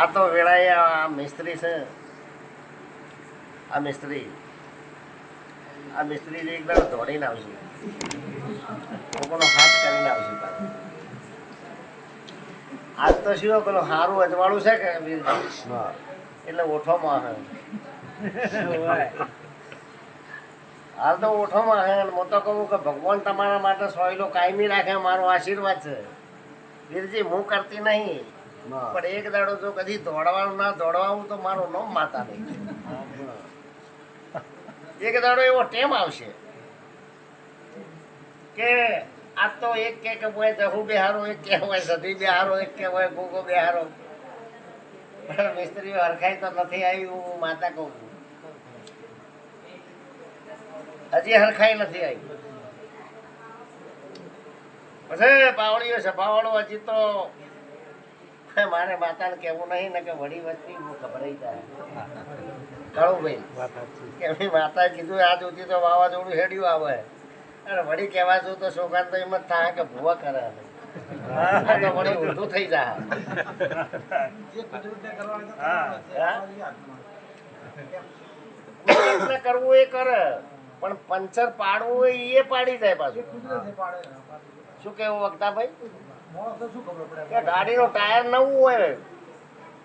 આ તો વેળાએ આ મિસ્ત્રી છે. આ મિસ્ત્રી. આ મિસ્ત્રી એકદમ દાડો દોડીને આવશે કોકોનો હાથ કરીને આવશે. આજ તો શું પેલો સારું અજવાળું છે કે એટલે ઓઠોમાં આવે હાલ તો ઓઠોમાં હું તો કહું કે ભગવાન તમારા માટે સોયલો કાયમી રાખે મારો આશીર્વાદ છે. વીરજી હું કરતી નહીં. પણ એક દાડો જો કદી દોડવાનું ના દોડવાનું તો મારો નોમ માતા નહીં એક દાડો એવો ટેમ આવશે કે આ તો એક કે કે હોય દહુ બિહારો, એક કે હોય સધી બિહારો, એક કે હોય ગોગો બેહારો. પણ હરખાઈ તો નથી આવી હું માતા કહું છું. હજી હરખાઈ નથી આવી. પછી પાવડીઓ પાવળો હજી તો મારે માતાને કહેવું નહીં ને કે વડી વસ્તી હું ગભરાઈ જાય. કાળુભાઈ એમની માતાએ કીધું આ જોતી તો વાવાઝોડું હેડ્યું આવે. અને વળી કહેવા છું તો છોકરા તો એમ જ થાય કે ભૂવા કરે. તો વળી ઊંધું થઈ જાય. હા? કરવું એ કરે પણ પંચર પાડવું હોય એ પાડી જાય પાછું. શું કેવું વક્તાભાઈ? કે ગાડીનો ટાયર નવું હોય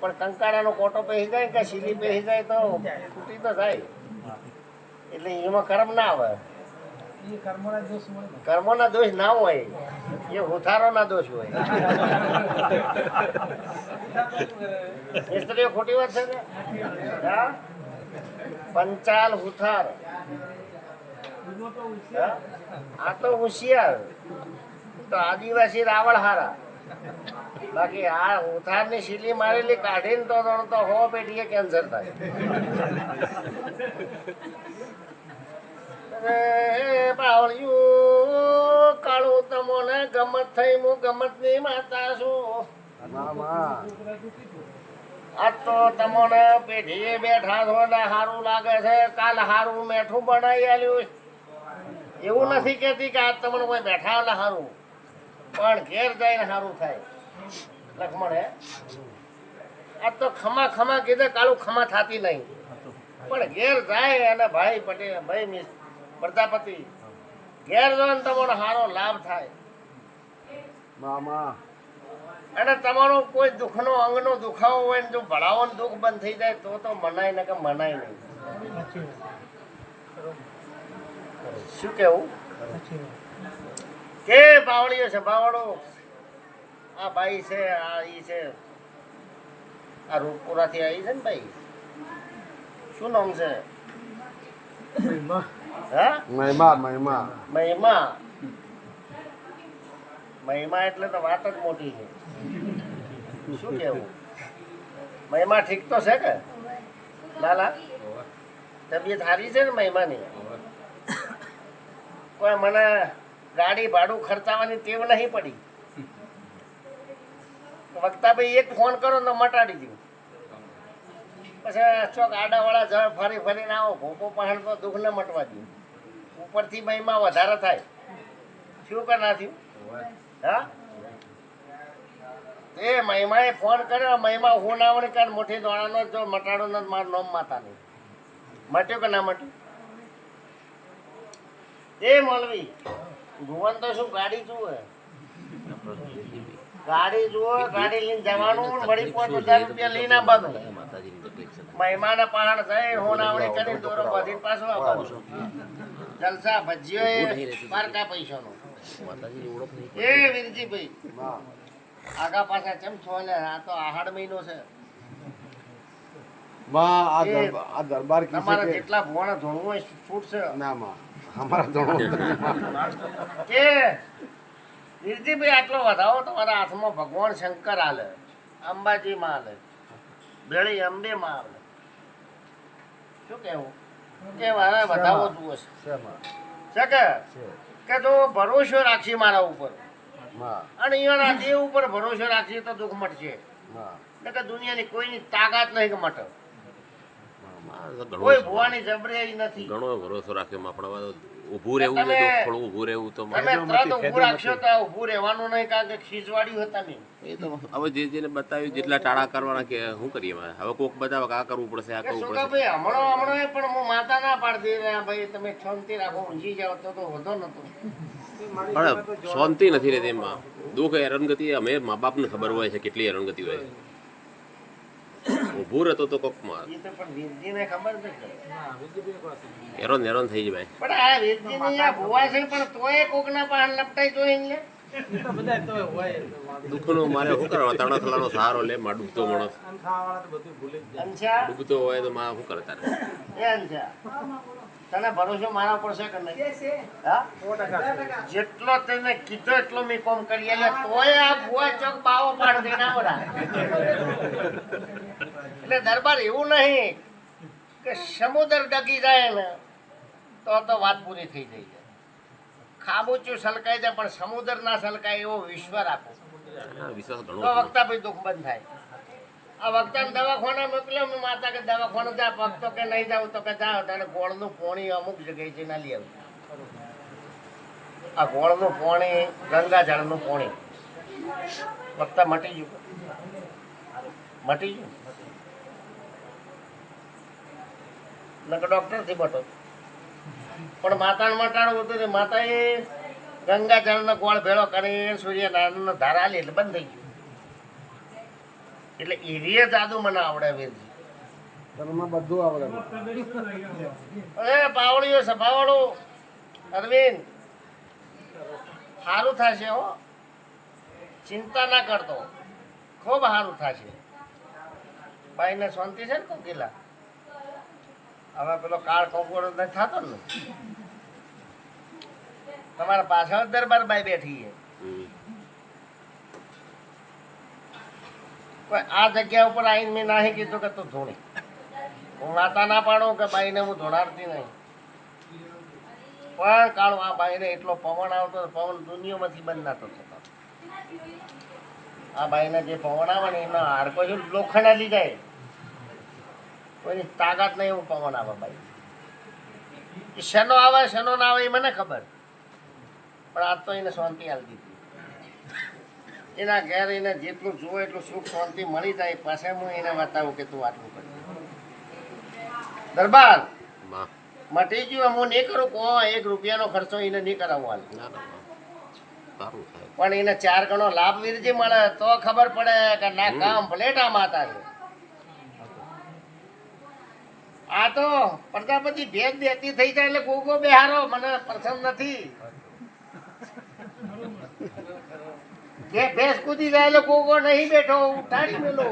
પણ કંકારાનો કોટો પહેરી જાય કે સીલી પહેરી જાય તો તૂટી તો જાય. એટલે એમાં કર્મ ના આવે. કર્મોના દોષ ના હોય, એ હુથારોના દોષ હોય. સ્ત્રીઓ ખોટી વાત છે ને પંચાલ હુથાર. આ તો હોશિયાર. તો આદિવાસી રાવળ હારા બાકી આ ઉથારની શીલી મારેલી કાઢીને તો તો- હો પેટીએ કેન્સર થાય. અરે બાવળિયું, કાળું તમોને ગમત થઈ, હું ગમતની માતા છું. આજ તો તમોને પેઢીએ બેઠા છો ને સારું લાગે છે. કાલ સારું મેઠું બનાવી આલ્યું એવું નથી કેતી કે આજ તમને કોઈ બેઠા એટલે સારું પણ ઘેર જઈને સારું થાય. લખમણે આ આજ તો ખમા ખમા કીધે કાળું ખમા થાતી નહીં. પણ ઘેર જાય અને ભાઈ પટેલ ભાઈ મિસ પ્રજાપતિ ઘેર જો ને તમારો સારો લાભ થાય. મામા. અને તમારો કોઈ દુઃખનો અંગનો દુખાવો હોય ને જો ભળાવવાનું દુઃખ બંધ થઈ જાય તો તો મનાય ને કે મનાય નહીં. શું કેવું? કે બાવળીઓ છે બાવળો. આ ભાઈ છે આ ઈ છે. આ રૂપપુરાથી આવી છે ને ભાઈ શું નામ છે? હા? મહિમા મહિમા. મહિમા. મહિમા એટલે તો વાત જ મોટી છે. શું કેવું? મહિમા ઠીક તો છે કે? લાલા તબિયત સારી છે ને મહિમાની? કોઈ મને ગાડી ભાડું ખર્ચાવાની ટેવ નહીં પડી. વક્તા ભાઈ એક ફોન કરો ને મટાડી દઉં પછી ચોક આડાવાળા જળ ફરી ફરીને આવો, ભોપો પહાડ તો દુઃખ ન મટવા દઉં ઉપરથી મહિમા વધારે થાય. શું કે ના થયું હા? એ મહિમાએ ફોન કર્યો, મહિમા હું ના આવડે કારણ મોટી દોડાનો જો મટાડો ન મારું નોમ માતા નહીં. મટ્યો કે ના મટ્યું? એ મોલવી. ભુવન તો શું ગાડી જુએ? ગાડી જુઓ ગાડી લઈને જવાનું વળી પાંચ હજાર રૂપિયા લઈને આવવાનું મહેમાન પહાણ જાય હોનાવણી કરી દોરો બાંધીને પાછો આવવાનું જલસા ભજીઓ એ પારકા પૈસાનો. એ વિરજીભાઈ આગા પાછા કેમ છો લે આ તો આહાડ મહિનો છે. માં આ દરબાર આ દરબાર કી તમારે છે કે જેટલા ભોણા ધોણું હોય છૂટશે. ના માં. અમારા ધોણો કે નિર્જીભાઈ આટલો વધાવો તમારા હાથમાં ભગવાન શંકર આલે અંબાજી માં આલે બેળી અંબે માં આલે શું કેવું કે મારે વધાવો જુઓ છે. છે કે? કે તો ભરોસો રાખશી મારા ઉપર. અને અહીંયા દેવ ઉપર ભરોસો રાખશી તો દુઃખ મટશે. એટલે કે દુનિયાની કોઈની તાકાત નહીં કે મટે. કોઈ ભુવાની જબરી નથી. ઘણો ભરોસો રાખ્યો આપણા ઊભું રહેવું તો થોડું ઊભું રહેવું તો તમે મળે. ઊભું રાખશો તો ઊભું રહેવાનું નહીં કારણ કે ખીજવાડી હતા નહીં એ તો હવે જે જેને બતાવ્યું જેટલા ટાળા કરવાના કે શું કરીએ હવે હવે કોક બતાવે કે આ કરવું પડશે આ કરવું પડશે. સુકાભાઈ હમણાં હમણાં પણ હું માતા ના પાડતી રહ્યા ભાઈ તમે શાંતિ રાખો ઊંઘી જાવ તો તો વધો નતો. પણ શાંતિ નથી રહેતી એમાં. દુઃખ હેરાનગતિ અમે મા બાપને ખબર હોય છે કેટલી હેરાનગતિ હોય ઊભું રહેતો તો કોકમાં એ તો પણ વીરજીને ખબર છે થઈ જાય પણ આ વીરજીની આ ભુવા છે પણ તોય કોકના પાન લપટાઈ જોઈને લે. દુઃખનો મારે શું કરવા તણા થલાનો સહારો લે માં ડૂબતો માણસ. ડૂબતો હોય તો માં શું કરતા એ તને ભરોસો મારા ઉપર છે કે નહીં? હા? જેટલો તને કીધો એટલો મેં કોમ કરી એટલે તોય આ ભુવા ચોક બાવો પાડ દેના બરા એટલે દરબાર એવું નહીં કે સમુદ્ર ડગી જાય ને તો તો વાત પૂરી થઈ જાય. છે ખાબોચું સલકાઈ જાય પણ સમુદ્ર ના સલકાય એવો વિશ્વ રાખો. હા, વિશ્વાસ ઘણો તો વક્તા પછી દુઃખ બંધ થાય. વક્તાને દવાખાને મોકલ્યો મેં માતા કે દવાખાને જા, ભક્તો કે નહીં જાવ તો કે જાઓ. તને ગોળનું પોણી અમુક જગ્યાએ છે ના લઈ આવું આ ગોળનું પોણી ગંગા જળનું પોણી. વક્તા મટી ગયું. મટી ગયું. નકર ડોક્ટરથી મટો પણ માતાને મટાડવું હતું ને, માતાએ ગંગા જળનો ગોળ ભેળો કરી સૂર્યનારાયણનો ધારા લે એટલે બંધ થઈ ગયું. એટલે એવી જાદુ મને આવડે વીરજી તમને બધું આવડે અરે પાવડીઓ સભાવાળું અરવિંદ સારું થશે હો. ચિંતા ના કરતો. ખૂબ સારું થશે. બાઈને શાંતિ છે ને કોકિલા? હવે પેલો કાળ કોકોડો નથી થતો ને તમારા પાછળ દરબાર બાઈ બેઠી છે. કોઈ આ જગ્યા ઉપર આવીને મેં નાહી કીધું કે તું ધોણી. હું માતા ના પાડું કે બાઈને હું ધોણાડતી નહીં. પણ કાળો, આ બાઈને એટલો પવન આવતો પવન દુનિયામાંથી બંધ નાતો થતો આ બાઈને જે પવન આવે ને એનો હાડકો લોખંડ લોખંડાલી જાય. કોઈની તાકાત નહીં એવું પવન આવે બાઈ. શેનો આવે, શેનો ના આવે એ મને ખબર. પણ આજ તો એને શાંતિ હાલ દીધી. એના ઘેર એને જેટલું જુઓ એટલું સુખ શાંતિ મળી જાય. પાસે હું એને બતાવું કે તું આટલું કર. દરબાર. મટી ગયું હું નહીં કરું કો એક રૂપિયાનો ખર્ચો એને નહીં. સારું થાય. પણ એને ચાર ગણો લાભ વીરજી મળે તો ખબર પડે કે ના કામ ભલેટા માતા છે. આ તો પ્રજાપતિ ભેદ દેતી થઈ જાય એટલે ગોગો બેહારો મને પસંદ નથી. જે ભેંસ કૂદી જાય એટલે ગોગો નહીં બેઠો, ઉઠાડી મેલો.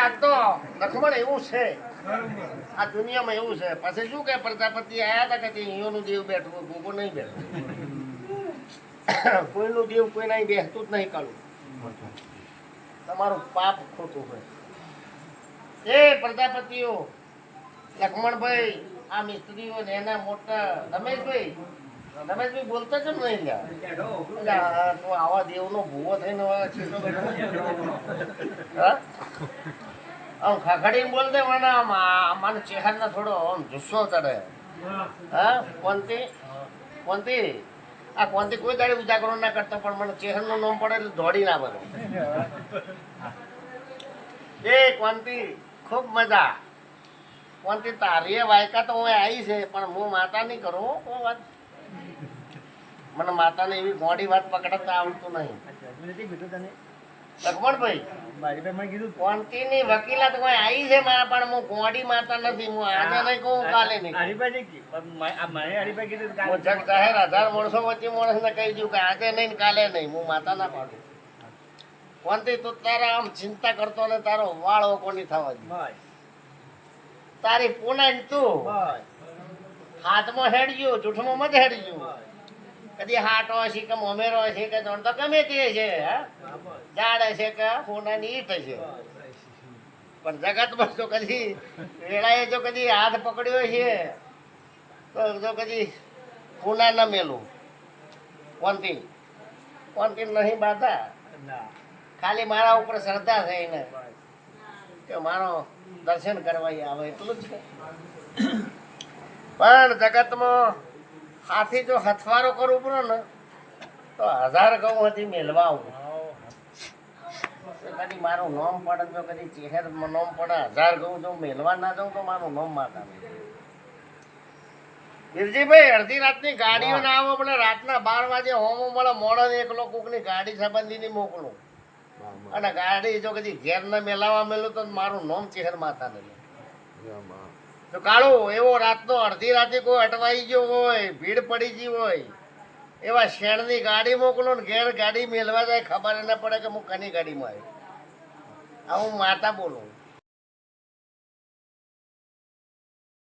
આ તો લખમણ એવું છે. આ દુનિયામાં એવું છે. પછી શું કે પ્રજાપતિ આયા હતા કે અહીંયાનું દેવ બેઠું ગોગો નહીં બેઠો. કોઈનું દેવ કોઈ નહીં બેસતું જ નહીં કરું તમારું પાપ ખોટું હોય. એ પ્રજાપતિઓ લક્ષ્મણભાઈ આ મિસ્ત્રીઓ ને એના મોટા રમેશભાઈ રમેશભાઈ બોલતા કેમ નહીં લ્યા. આ તો આવા દેવનો ભૂવો થઈને આમ ખખડીને બોલ દે મને આમ મને ચહેરાને થોડો આમ જુસ્સો ચડે. હા કોનથી કોંતી? આ કોનથી કોઈ દાડે ઉજાગરો ના કરતો પણ મને ચહેરનું નામ પડે એટલે દોડી ના બધો એ કોંતી ખૂબ મજા. કોનથી તારી વાયકા તો હું આવી છે પણ હું માતા નહીં કરું કોઈ વાત. મને માતાને એવી ગોડી વાત પકડતા આવડતું નહીં. લક્ષ્મણભાઈ કોંતીની વકીલાત કોઈ આવી છે મારા પણ હું ગોડી માતા નથી હું આજે નહીં કહું કાલે નહીં. કહું. હું જગ જાહેર હજાર માણસો વચ્ચે માણસને કહી દઉં કે આજે નહીં કાલે નહીં હું માતા ના પાડું. કોંતી તું તારા આમ ચિંતા કરતો ને તારો વાળો કોની થવા દે. તારી પૂના તું. હાથમાં હેડજો જૂઠમાં મત હેડજો કદી હાટો હશે કે મોમેરો હશે કે ત્રણ તો ગમે તે છે હા. ઝાડ હશે કે પૂનાની ઈટ છે. પણ જગતમાં તો કદી વેળાએ જો કદી હાથ પકડ્યો છે તો જો કદી પૂના ન મેલું. કોનથી કોનથી નહીં બાધા ખાલી મારા ઉપર શ્રદ્ધા છે એને. કે મારો દર્શન કરવા આવે એટલું જ છે. પણ જગતમાં હાથી જો હથવારો કરવું પડે ને તો હજાર ઘઉં હતી મેલવા આવું કદી મારું નામ પડે તો કદી ચહેર નામ પડે હજાર ઘઉં જો મેલવા ના જાઉં તો મારું નામ માતા વીરજીભાઈ અડધી રાતની ગાડીઓ ના આવો એટલે રાતના બાર વાગે હોમો મળે મોડો એકલો કોકની ગાડી સંબંધીની મોકલું. અને ગાડી જો કદી ઘેર ને મેલાવા મેલું તો મારું નોમ ચહેર માતા ને તો કાળો એવો રાતનો અડધી રાતે કોઈ અટવાઈ ગયો હોય ભીડ પડી ગઈ હોય એવા શેણની ગાડી મોકલો ને ઘેર ગાડી મેલવા જાય ખબર ન પડે કે હું કની ગાડીમાં આવ્યો આ હું માતા બોલું.